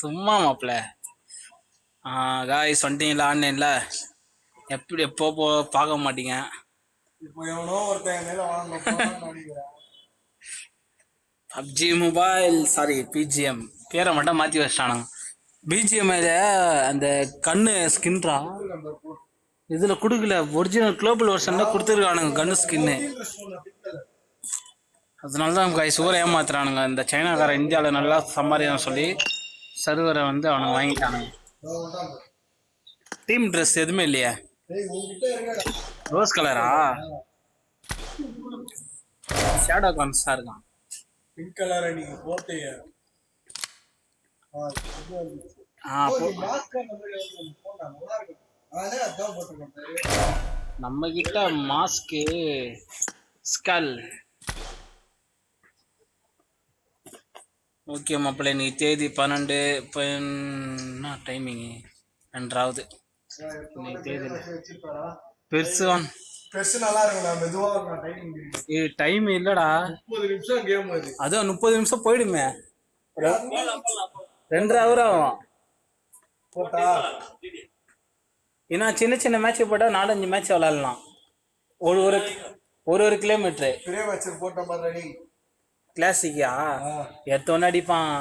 சும்மா மாப்ள காய்ஸ் வந்துட்டீங்களா? ஆன்லைன்ல எப்படி எப்போ போ பார்க்க மாட்டீங்க? பப்ஜி மொபைல் சாரி பிஜிஎம் பேரை மட்டும் மாற்றி வச்சிட்டானுங்க. பிஜிஎம் அந்த கண்ணு ஸ்கின்ரா இதில் கொடுக்கல. ஒரிஜினல் குளோபல் வெர்ஷனில் கொடுத்துருக்கானுங்க கண்ணு ஸ்கின்னு அதனால தான் காய்ஸ் ஊரை ஏமாத்துறானுங்க. இந்த சைனாக்காரன் இந்தியாவில் நல்லா சம்பாதிக்கணும் சொல்லி சர்வரை வந்து அவனுங்க வாங்கிட்டானுங்க. டீம் ட்ரெஸ் எதுவுமே இல்லையா? ரோஸ் கலரா ஷேடோ கான்ஸாக இருக்கான் பிங்க் கலர் நீங்க போட்டீங்க. ஆ, இது வந்துச்சு. ஆ ஓ, போ- நீ mask அந்த மாதிரி வந்து போட்டா நல்லா இருக்கும். அதே அதான் போட்டிருக்கேன். நம்ம கிட்ட மாஸ்க்கு ஸ்கல் ஓகே மாப்பிள்ளை நீ தேதி பன்னெண்டு இப்போ என்ன டைமிங்கு ரெண்டாவது. இன்னைக்கு? பெருசு பெருசு நல்லா இருக்கும்டா, மெதுவா இருக்கும் timing. இது டைம் இல்லடா. முப்பது நிமிஷம் கேம் அது. அதான் முப்பது நிமிஷம் போயிடுமே. ரெண்டரை ஹவர் ஆகும் போட்டா. ஏன்னா சின்ன சின்ன மேட்ச் போட்டால் நாலஞ்சு மேட்ச் விளாட்லாம் ஒரு ஒரு ஒரு ஒரு கிலோமீட்ரு பெரிய மேட்ச் போட்ட மாதிரி நீ கிளாசிக்கா எத்தோன்னு அடிப்பான்?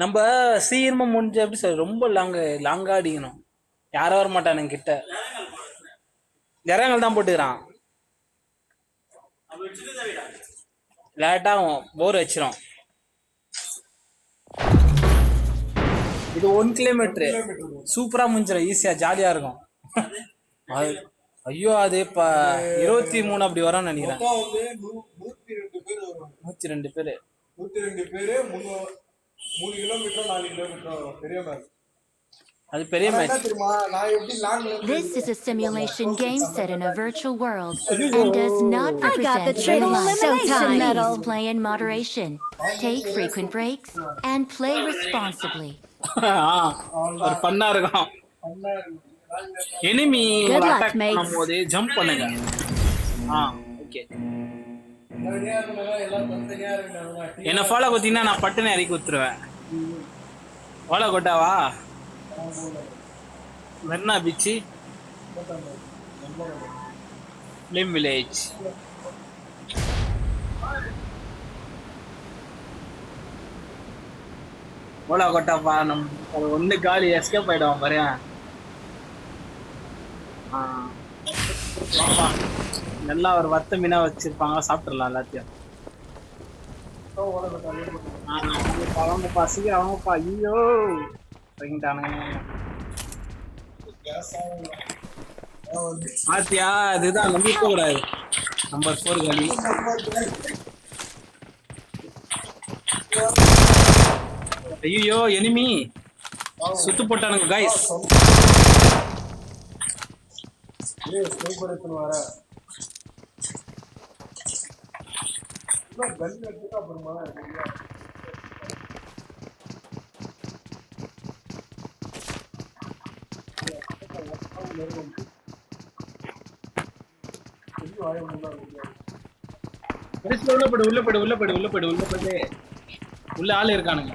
நம்ம சீக்கிரமா முடிஞ்ச எப்படி சொல்ற ரொம்ப லாங்கு லாங்கா அடிக்கணும். யாரும் வர மாட்டானுங்க கிட்ட. இறங்கல் தான் போட்டுக்கிறான். லேட்டாகும் போர் வச்சிரும் இது ஒன் கிலோமீட்டரு சூப்பரா முடிஞ்சிடும் ஈஸியா ஜாலியா இருக்கும். அது ஐயோ அது இப்ப இருபத்தி மூணு அப்படி வரும்னு நினைக்கிறேன். பேர் வருவாங்க நூத்தி ரெண்டு பேரு நூத்தி ரெண்டு பேரு மூணு மூணு கிலோமீட்டர் நாலு கிலோமீட்டர் வரும் பெரிய மேட்ச் அது பெரிய மேட்ச் என்ன தெரியுமா நான் எப்படி லாங்ல This is a simulation game set in a virtual world and does not I got the represent real training life. elimination Please medal. play in moderation, take frequent breaks, and play responsibly. ஒரு பண்ணா இருக்கும் பண்ணா இருக்கு. லாங்ல இருக்கு. Enemy Good luck, attack mates. பண்ணும்போது jump பண்ணுங்க ஆ okay என்ன ஃபாலோ கொத்தீங்கன்னா நான் பட்டுன்னு இறக்கி குத்துருவேன் ஃபாலோ கொட்டாவா? மெர்னா பீச்சு ஃபிலிம் வில்லேஜ் ஓலா கொட்டாப்பா நம் அது ஒன்று காலி எஸ்கேப் ஆகிடுவான் பாரு. ஆ. வாப்பா. நல்லா ஒரு வத்த மீனா வச்சிருப்பாங்க சாப்பிட்டுறலாம் எல்லாத்தையும். அவங்கப்பா, சீக்கிரம் அவங்கப்பா ஐயோ பாத்தியா அதுதான் நம்பிக்க கூடாது நம்பர் ஃபோர் காலி ஐயோ எனிமி சுத்து போட்டானுங்க கைஸ் உள்ள போடு உள்ள போடு உள்ள போடு உள்ள போடு உள்ள போடு. உள்ள ஆள் இருக்கானுங்க.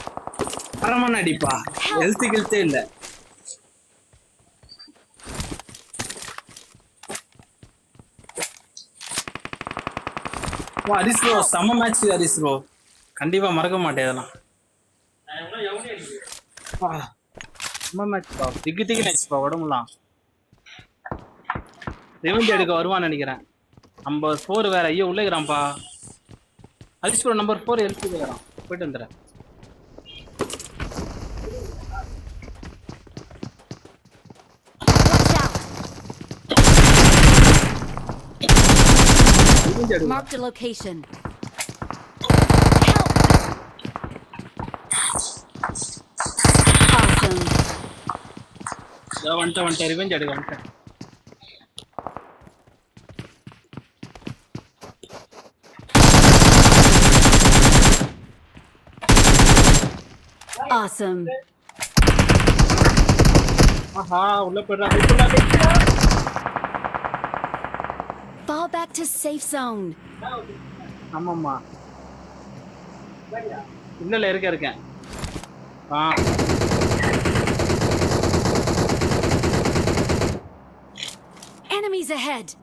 அரமான அடிப்பா ஹெல்த் கில்த்தே இல்ல. வா ஹரிஸ் ப்ரோ செம்ம மேட்ச் ஹரிஸ் ப்ரோ கண்டிப்பா மறக்க மாட்டேன் இதெல்லாம். செம்ம மேட்ச் பா. திக்கு திக்கு மேட்ச் பா உடம்புலாம். ரிவெஞ்ச் எடுக்க வருவான்னு நினைக்கிறேன். நம்பர் ஃபோர் வேற ஐயோ உள்ளேக்கிறான்ப்பா ஹரிஸ் ப்ரோ நம்பர் ஃபோர் எடுத்து போயிட்டு வந்துடுறேன். Marked a location. Awesome. వంట revenge Awesome. Aha. Fall back to safe zone. ஆமாம்மா இல்ல இல்ல இருக்க இருக்கேன் ஆ Enemies ahead.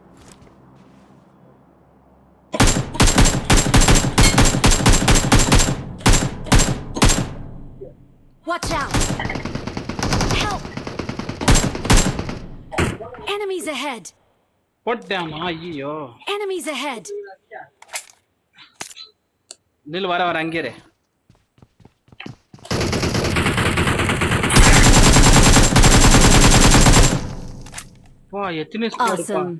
Watch out. Help. Enemies ahead. போட்டாமா ஐயோ Enemies ahead. நில் வர வர அங்கே இரு. வா எத்தனை ஸ்குவாட் Awesome.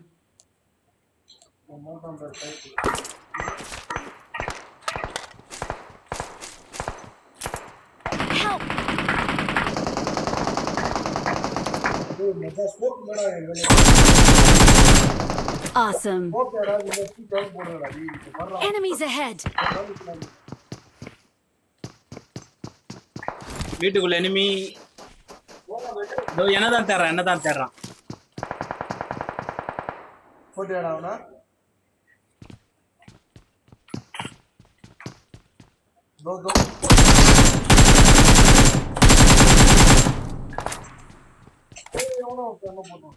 Help. ஸ்மோக் மேடா எங்க Awesome. Enemies ahead. வீட்டுக்குள்ள எனிமி என்னதான் தேடுறான் என்னதான் தேடுறான்? போட்டியாடா அவனா. தோ தோ ஏய் எவனோ கண்ண போட்டான்.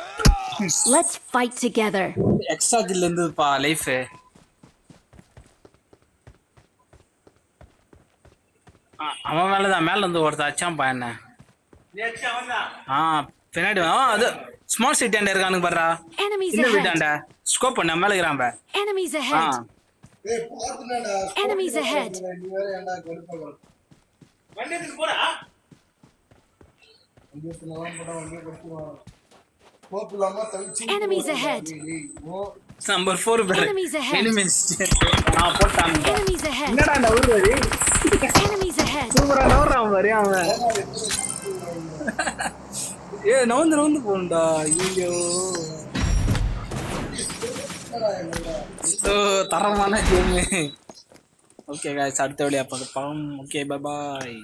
Extra Let's fight together. Extra kill இருந்ததுப்பா life அவன் மேலதான் மேல இருந்து ஒருத்தன் அச்சான்ப்பா என்ன ஆ பின்னாடி வா. ஆ, அது ஸ்மால் சீட்டாண்ட இருக்கானுங்க சின்ன ahead. வீட்டாண்ட ஸ்கோப் பண்ண மேல இருக்கிறான் பா. Enemies ஆ ahead. ஏய் பாத்துடா Enemies ahead. நீ வேற ஏன்டா கடுப்பா வர வண்டியை பின்னால போடா வண்டியை கடுப்பா ஸ்மோக் இல்லாம தவிச்சு Enemies ahead. நம்பர் ஃபோர் பேர் Enemies ahead. எனிமீஸ் ஆ போட்டான் Enemies ahead. என்னடா அந்த ஊர் வரி? Enemies ahead. சூப்பரா நவறான் பாரு அவன். ஏ நவுந்து நவுந்து போகணும்டா. ஐயோ ஓ தரமான கேமு. ஓகே காய்ஸ் அடுத்த வழியா பார்க்கலாம். Okay bye bye